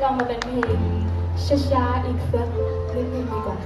ลองมาเป็นเพลงช้าๆอีกสักนิดนึงดีกว่า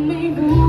me.